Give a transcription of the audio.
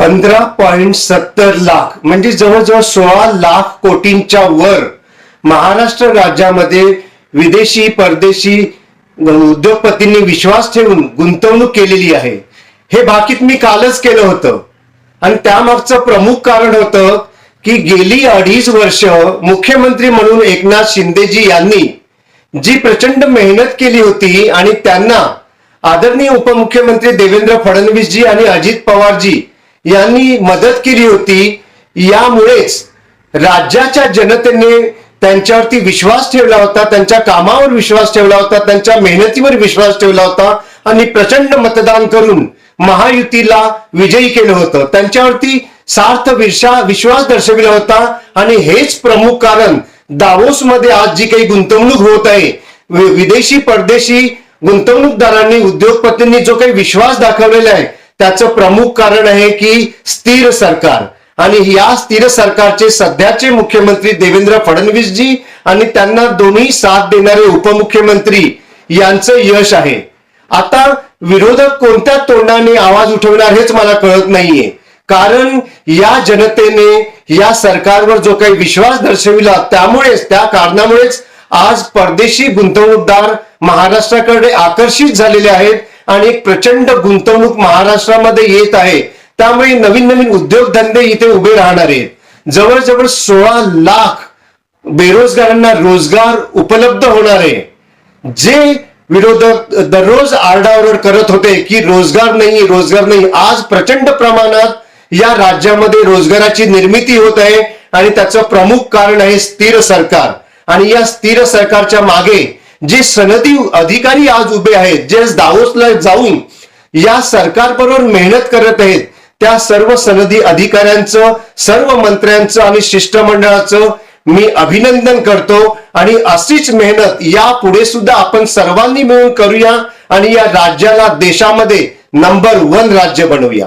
पंधरा पॉईंट सत्तर लाख म्हणजे जवळजवळ सोळा लाख कोटींच्या वर महाराष्ट्र राज्यामध्ये विदेशी परदेशी उद्योगपतींनी विश्वास ठेवून गुंतवणूक केलेली आहे. हे भाकीत मी कालच केलं होतं. आणि त्यामागचं प्रमुख कारण होतं की गेली अडीच वर्ष मुख्यमंत्री म्हणून एकनाथ शिंदेजी यांनी जी प्रचंड मेहनत केली होती आणि त्यांना आदरणीय उपमुख्यमंत्री देवेंद्र फडणवीसजी आणि अजित पवारजी यांनी मदत केली होती. यामुळेच राज्याच्या जनतेने त्यांच्यावरती विश्वास ठेवला होता त्यांच्या कामावर विश्वास ठेवला होता त्यांच्या मेहनतीवर विश्वास ठेवला होता आणि प्रचंड मतदान करून महायुतीला विजयी केलं होतं. त्यांच्यावरती सार्थ विशा विश्वास दर्शविला होता आणि हेच प्रमुख कारण दावोस मध्ये आज जी काही गुंतवणूक होत आहे विदेशी परदेशी गुंतवणूकदारांनी उद्योगपतींनी जो काही विश्वास दाखवलेला आहे त्याचं प्रमुख कारण आहे की स्थिर सरकार. आणि या स्थिर सरकारचे सध्याचे मुख्यमंत्री देवेंद्र फडणवीसजी आणि त्यांना दोन्ही साथ देणारे उपमुख्यमंत्री यांचं यश आहे. आता विरोधक कोणत्या तोंडाने आवाज उठवणार हेच मला कळत नाहीये. कारण या जनतेने या सरकारवर जो काही विश्वास दर्शविला त्यामुळेच त्या कारणामुळेच आज परदेशी गुंतवणूकदार महाराष्ट्राकडे आकर्षित झालेले आहेत. आणि एक प्रचंड गुंतवणूक महाराष्ट्रामध्ये येत आहे. त्यामुळे नवीन नवीन उद्योगधंदे इथे उभे राहणार आहेत. जवळजवळ सोळा लाख बेरोजगारांना रोजगार उपलब्ध होणार आहे. जे विरोधक दररोज आरडाओरड करत होते की रोजगार नाही रोजगार नाही. आज प्रचंड प्रमाणात या राज्यामध्ये रोजगाराची निर्मिती होत आहे आणि त्याचं प्रमुख कारण आहे स्थिर सरकार. आणि या स्थिर सरकारच्या मागे जे सनदी अधिकारी आज उभे आहेत जे दावोसला जाऊन या सरकारबरोबर मेहनत करत आहेत त्या सर्व सनदी अधिकाऱ्यांचं सर्व मंत्र्यांचं आणि शिष्टमंडळाचं मी अभिनंदन करतो. आणि अशीच मेहनत यापुढे सुद्धा आपण सर्वांनी मिळून करूया आणि या राज्याला देशामध्ये नंबर वन राज्य बनवूया.